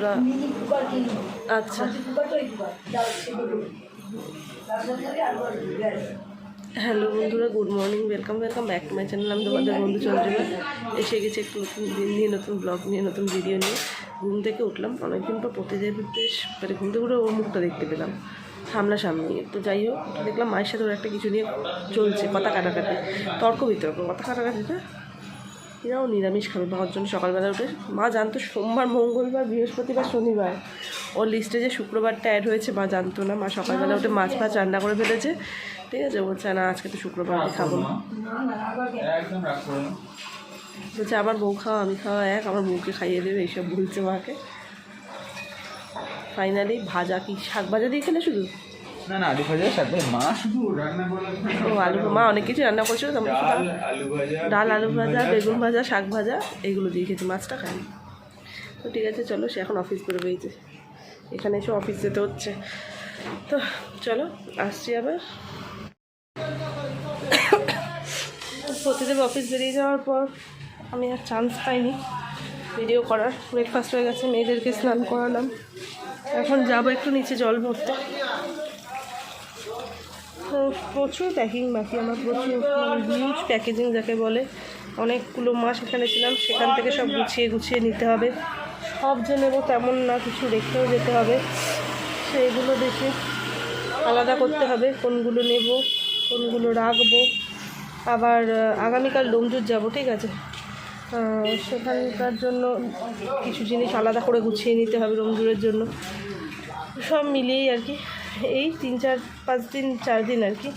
বন্ধুরা আচ্ছা। হ্যালো বন্ধুরা, good morning welcome welcome back to my channel আমি তোমাদের বন্ধু চন্দ্রিমা এসে গেছি একটু নতুন দিন নিয়ে, নতুন ব্লগ নিয়ে, নতুন ভিডিও নিয়ে। ঘুম থেকে উঠলাম, অনেকদিন পর প্রতিদিন বেশ মানে ঘুম থেকে ওর মুখটা দেখতে পেলাম, সামনাসামনি। তো যাই হোক, দেখলাম মায়ের সাথে ওর একটা কিছু নিয়ে চলছে, কথা কাটাকাটি, তর্ক বিতর্ক, কথা কাটাকাটিটা এরাও নিরামিষ খাবে। মার জন্য সকালবেলা উঠে মা জানতো সোমবার মঙ্গলবার বৃহস্পতিবার শনিবার। ওর লিস্টে যে শুক্রবারটা অ্যাড হয়েছে মা জানতো না। মা সকালবেলা উঠে মাছ ফাছ রান্না করে ফেলেছে। ঠিক আছে বলছে না আজকে তো শুক্রবার খাব না। বলছে আমার বউ খাওয়া আমি খাওয়া এক আমার বউকে খাইয়ে দেবে এইসব বলছে মাকে। ফাইনালি ভাজা কি? শাক ভাজা দিয়ে খেলে শুধু? না না আলু ভাজা সাথে মা শুধু রান্না ও আলু মা অনেক কিছু রান্না করছিল তোমরা আলু ভাজা ডাল আলু ভাজা বেগুন ভাজা শাক ভাজা এগুলো দিয়ে খেয়েছি মাছটা খাইনি তো ঠিক আছে চলো সে এখন অফিস করে বেরিয়েছে। এখানে এসে অফিস যেতে হচ্ছে। তো চলো আসছি আবার। প্রতিদেব অফিস বেরিয়ে যাওয়ার পর আমি আর চান্স পাইনি ভিডিও করার। ব্রেকফাস্ট হয়ে গেছে মেয়েদেরকে স্নান করালাম। এখন যাব একটু নিচে জল ভরতে। প্রচুর প্যাকিং বাকি, আমার প্রচুর হিউজ প্যাকেজিং যাকে বলে। অনেকগুলো মাস এখানে ছিলাম, সেখান থেকে সব গুছিয়ে গুছিয়ে নিতে হবে। সব যে নেব তেমন না, কিছু রেখেও যেতে হবে। সেইগুলো দেখে আলাদা করতে হবে, কোনগুলো নেব, কোনগুলো রাখব। আবার আগামীকাল ডোমজুর যাব, ঠিক আছে? সেখানকার জন্য কিছু জিনিস আলাদা করে গুছিয়ে নিতে হবে রমজুরের জন্য। সব মিলিয়েই আর কি। এই তিন চার, পাঁচ দিন, চার দিন আর কি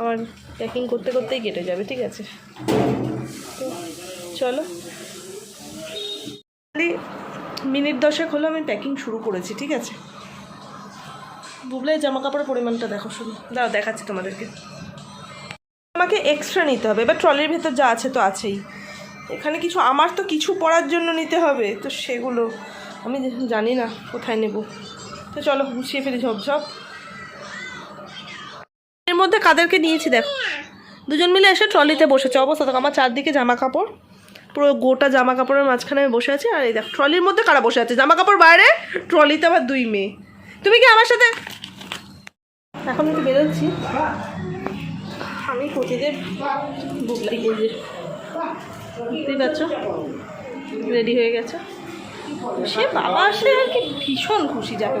আমার প্যাকিং করতে করতেই কেটে যাবে, ঠিক আছে? তো চলো। মিনিট দশেক হলো আমি প্যাকিং শুরু করেছি, ঠিক আছে? বুবলাই জামা কাপড়ের পরিমাণটা দেখো শুধু। দাও, দেখাচ্ছি তোমাদেরকে। আমাকে এক্সট্রা নিতে হবে, এবার ট্রলির ভেতর যা আছে তো আছেই। এখানে কিছু, আমার তো কিছু পড়ার জন্য নিতে হবে, তো সেগুলো আমি জানি না কোথায় নেব। তো চলো, গুছিয়ে ফেলি এর মধ্যে কাদেরকে নিয়েছি, দেখো। দুজন মিলে এসে ট্রলিতে বসেছে। অবস্থা, দেখো, আমার চারদিকে জামা কাপড় পুরো গোটা জামা কাপড়ের মাঝখানে আমি বসে আছি। আর এই দেখো, ট্রলির মধ্যে কারা বসে আছে? জামা কাপড় বাইরে, ট্রলিতে আবার দুই মেয়ে। তুমি কি আমার সাথে? এখন আমি বেরোচ্ছি। আমি প্রতিদিন বুকলাই গেছি বুঝতেই পারছ রেডি হয়ে গেছে। সে বাবা আসলে আর কি ভীষণ খুশি যাবে।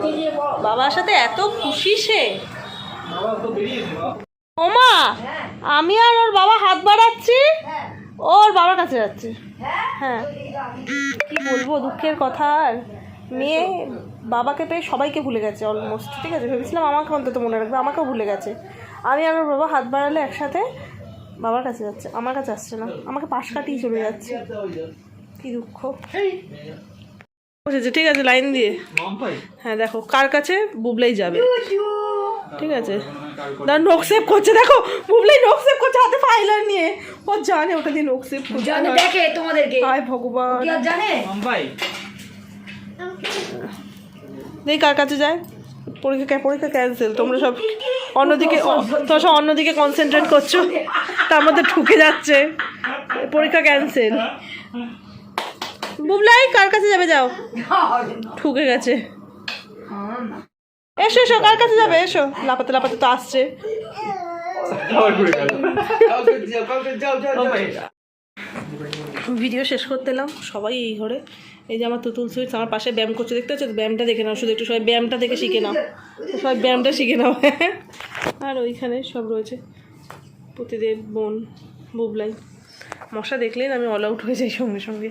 বাবার সাথে এত খুশি সে। ওমা আমি আর ওর বাবা হাত বাড়াচ্ছি? ওর বাবার কাছে যাচ্ছে। হ্যাঁ। কি বলব দুঃখের কথা আর। মেয়ে বাবাকে পেয়ে সবাইকে ভুলে গেছে অলমোস্ট ঠিক আছে? ভেবেছিলাম আমাকে অন্তত মনে রাখবে আমাকেও ভুলে গেছে। আমি আর ওর বাবা হাত বাড়ালে একসাথে বাবার কাছে যাচ্ছে আমার কাছে আসছে না আমাকে পাশ কাটিয়ে চলে যাচ্ছে। কি দুঃখ। ঠিক আছে লাইন দিয়ে। হ্যাঁ দেখো কার কাছে? বুবলাই যাবে। ঠিক আছে। দাঁড়া নোক সেভ করছে। দেখো বুবলাই নোক সেভ করছে হাতে ফাইলার নিয়ে। ও জানে ওটা দিয়ে নোক সেভ করছে। জানে দেখে তোমাদেরকে। হায় ভগবান। কি আর জানে? পাই দেখি কার কাছে যায়? পরীক্ষা পরীক্ষা ক্যান্সেল তোমরা সব অন্যদিকে তোমরা সব অন্যদিকে কনসেন্ট্রেট করছ। তার মধ্যে ঢুকে যাচ্ছে। পরীক্ষা ক্যান্সেল বুবলাই কার কাছে যাবে যাও? ঢুকে গেছে। এসো এসো কার কাছে যাবে? এসো। লাপাতে লাপাতে তো আসছে। ভিডিও শেষ করতে এলাম সবাই এই ঘরে। এই যে আমার তুতুল সুইটস আমার পাশে ব্যায়াম করছে দেখতে হচ্ছে ব্যায়ামটা দেখে নাও শুধু একটু সবাই ব্যায়ামটা দেখে শিখে নাও। সবাই ব্যায়ামটা শিখে নাও। আর ওইখানে সব রয়েছে। প্রতিদেব বোন বুবলাই। মশা দেখলেন আমি অল আউট হয়ে যাই সঙ্গে সঙ্গে।